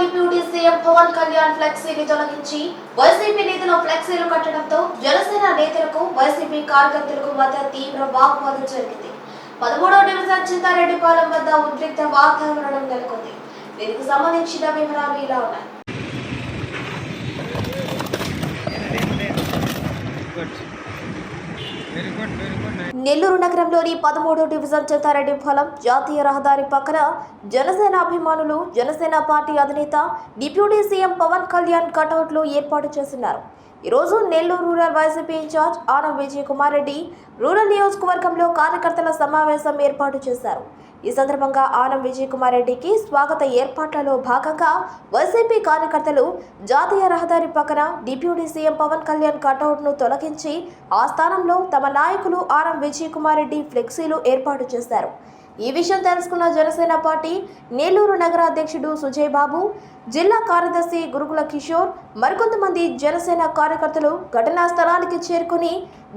Deputy CM Pawan Kalyan ఫ్లెక్సీని తొలగించి YCP నేతలు ఫ్లెక్సీలు కట్టడంతో జనసేన నేతలకు వైసీపీ కార్యకర్తలకు మధ్య తీవ్ర వాగ్వాదం జరిగింది. పదమూడవ డివిజన్ చింతారెడ్డిపాలెం వద్ద ఉద్రిక్త వాతావరణం నెలకొంది. దీనికి సంబంధించిన వివరాలు ఇలా ఉన్నాయి. నెల్లూరు నగరంలోని పదమూడో డివిజన్ చెత్తారెడ్డి ఫలం జాతీయ రహదారి పక్కన జనసేన అభిమానులు జనసేన పార్టీ అధినేత డిప్యూటీ సీఎం పవన్ కళ్యాణ్ కటౌట్లు ఏర్పాటు చేస్తున్నారు ఈరోజు Nellore rural YCP in charge Anam Vijay Kumar Reddy rural నియోజకవర్గంలో కార్యకర్తల సమావేశం ఏర్పాటు చేశారు. ఈ సందర్భంగా ఆనం విజయ్ కుమార్ రెడ్డికి స్వాగత ఏర్పాట్లలో భాగంగా వైసీపీ కార్యకర్తలు జాతీయ రహదారి పక్కన డిప్యూటీ సీఎం పవన్ కళ్యాణ్ కటౌట్ను తొలగించి ఆ స్థానంలో తమ నాయకులు ఆనం విజయ్ కుమార్ రెడ్డి ఫ్లెక్సీలు ఏర్పాటు చేశారు. ఈ విషయం తెలుసుకున్న జనసేన పార్టీ నెల్లూరు నగర అధ్యక్షుడు సుజయ్ బాబు జిల్లా కార్యదర్శి గురుకుల కిషోర్ మరికొంతమంది జనసేన కార్యకర్తలు ఘటనా స్థలానికి చేరుకుని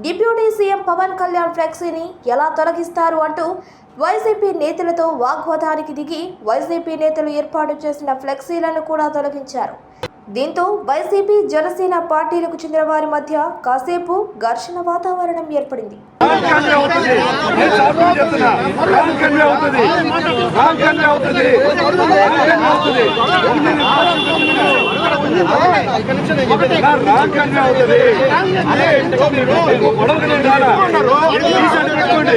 డిప్యూటీ సీఎం పవన్ కళ్యాణ్ ఫ్లెక్సీని ఎలా తొలగిస్తారు అంటూ వైసీపీ నేతలతో వాగ్వాదానికి దిగి వైసీపీ నేతలు ఏర్పాటు చేసిన ఫ్లెక్సీలను కూడా తొలగించారు. దీంతో వైసీపీ జనసేన పార్టీలకు చెందిన వారి మధ్య కాసేపు ఘర్షణ వాతావరణం ఏర్పడింది. రాంకన్య అవుతుంది. నేను సాధ్యం చెప్తున్నా. రాంకన్య అవుతుంది. రాంకన్య అవుతుంది. రాంకన్య అవుతుంది. రాంకన్య అవుతుంది. అదే గొడవకు నేను పెట్టుకోండి.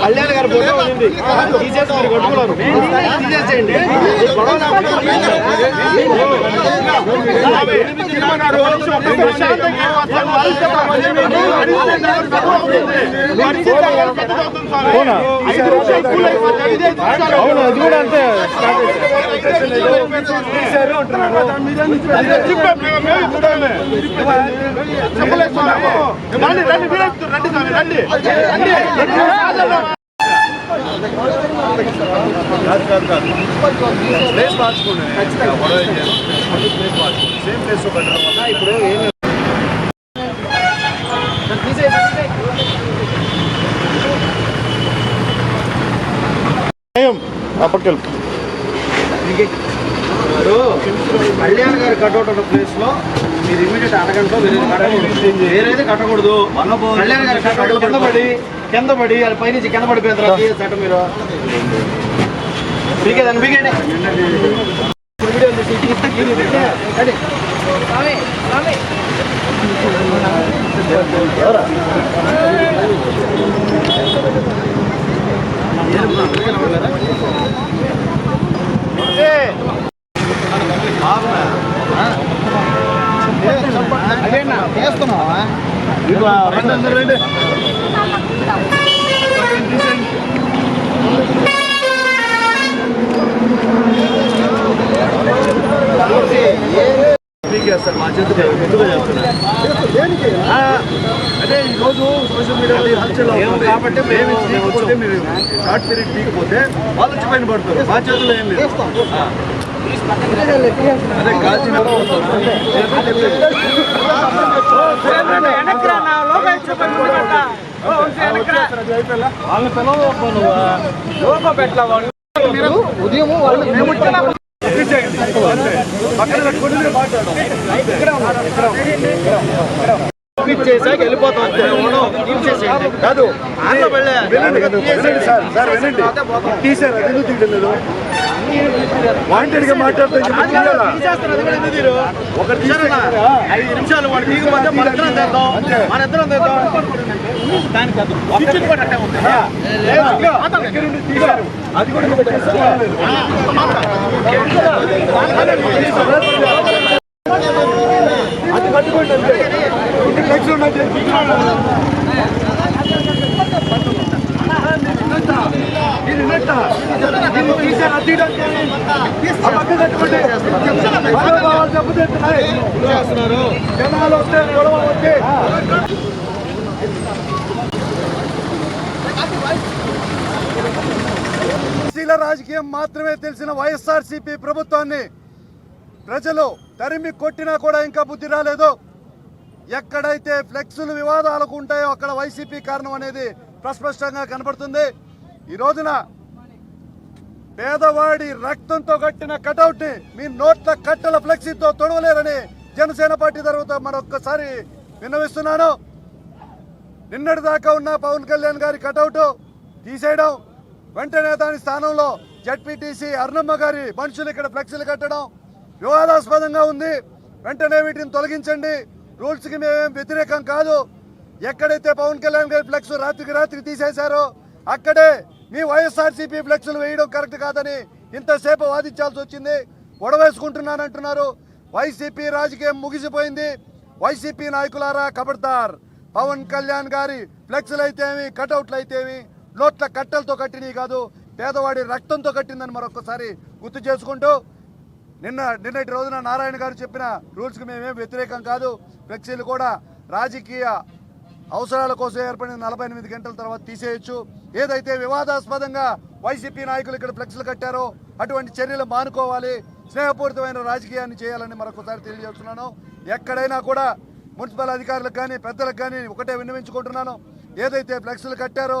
కళ్యాణ్ గారి ఫోటో ఉంది తీసేసి మీరు కొట్టుకున్నారు తీసేసేయండి అవును? అది కూడా అంతే. ప్లేస్ మార్చుకోండి ఏం సేమ్ ప్లేస్ ఇప్పుడు ఏం అప్పటికెళ్ళి. కళ్యాణ్ గారి కట్అవుట్ ఉన్న ప్లేస్లో మీరు ఇమీడియట్ అరగంటలో వేరే కట్టకూడదు వేరేది కట్టకూడదు. కళ్యాణ్ గారి కట్అవుట్ కింద పడి కింద పడి అది పైనుంచి కింద పడిపోయిన తర్వాత చట్టం మీరు? బీగేదండి బీగేయండి అదేనా సార్ మా చేతులు ఎందుకు చేస్తున్నారు ఆ, అదే ఈ రోజు సోషల్ మీడియాలో ఈ హల్చల్ అవుతుంది. కాబట్టి మేము తీయకపోతే మీరు షార్ట్ పీరియడ్ తీయకపోతే వాళ్ళు వచ్చి పైన పడుతుంది మా చేతుల్లో ఏం లేదు. ఉదయం వాళ్ళు చేసాక వెళ్ళిపోతాం అంతే తీసేసేయండి కాదు ఆటో వెళ్ళే. వినండి సార్ సార్ వినండి. తీసారు అది ఎందుకు తీయలేదు వాంటెడ్గా మాట్లాడితే? తీసేస్తారా? ఐదు నిమిషాలు వాడు తీయకపోతే మన ఇద్దరం తెద్దాం. మన ఇద్దరం తెద్దాం దానికి అది కూడా అది పట్టుకోండి రాజకీయం మాత్రమే తెలిసిన వైఎస్ఆర్సీపీ ప్రభుత్వాన్ని ప్రజలు తరిమి కొట్టినా కూడా ఇంకా బుద్ధి రాలేదు. ఎక్కడైతే ఫ్లెక్సులు వివాదాలకు ఉంటాయో అక్కడ వైసీపీ కారణం అనేది ప్రస్పష్టంగా కనబడుతుంది. ఈ రోజున పేదవాడి రక్తంతో కట్టిన కటౌట్ని మీ నోట్ల కట్టల ఫ్లెక్సీతో తొడవలేరని జనసేన పార్టీ తరఫుతో మరొక్కసారి విన్నవిస్తున్నాను. నిన్నటి దాకా ఉన్న పవన్ కళ్యాణ్ గారి కటౌట్ తీసేయడం వెంటనే దాని స్థానంలో జడ్పీటీసీ అర్ణమ్మ గారి మనుషులు ఇక్కడ ఫ్లెక్సీలు కట్టడం వివాదాస్పదంగా ఉంది. వెంటనే వీటిని తొలగించండి. రూల్స్కి మేమేం వ్యతిరేకం కాదు. ఎక్కడైతే పవన్ కళ్యాణ్ గారి ఫ్లెక్స్ రాత్రికి రాత్రి తీసేశారో అక్కడే మీ వైఎస్ఆర్సీపీ ఫ్లెక్స్లు వేయడం కరెక్ట్ కాదని ఇంతసేపు వాదించాల్సి వచ్చింది. గొడవేసుకుంటున్నానంటున్నారు వైసీపీ రాజకీయం ముగిసిపోయింది. వైసీపీ నాయకులారా కబడ్దార్ పవన్ కళ్యాణ్ గారి ఫ్లెక్స్లు అయితేమి కటౌట్లు అయితేమి నోట్ల కట్టెలతో కట్టినవి కాదు. పేదవాడి రక్తంతో కట్టిందని మరొకసారి గుర్తు చేసుకుంటూ నిన్న నిన్నటి రోజున నారాయణ గారు చెప్పిన రూల్స్కి మేమేం వ్యతిరేకం కాదు. ఫ్లెక్సీలు కూడా రాజకీయ అవసరాల కోసం ఏర్పడిన నలభై ఎనిమిది గంటల తర్వాత తీసేయొచ్చు. ఏదైతే వివాదాస్పదంగా వైసీపీ నాయకులు ఇక్కడ ఫ్లెక్స్లు కట్టారో అటువంటి చర్యలు మానుకోవాలి. స్నేహపూరితమైన రాజకీయాన్ని చేయాలని మరొకసారి తెలియజేస్తున్నాను. ఎక్కడైనా కూడా మున్సిపల్ అధికారులకు కానీ పెద్దలకు కానీ ఒకటే విన్నవించుకుంటున్నాను. ఏదైతే ఫ్లెక్స్లు కట్టారో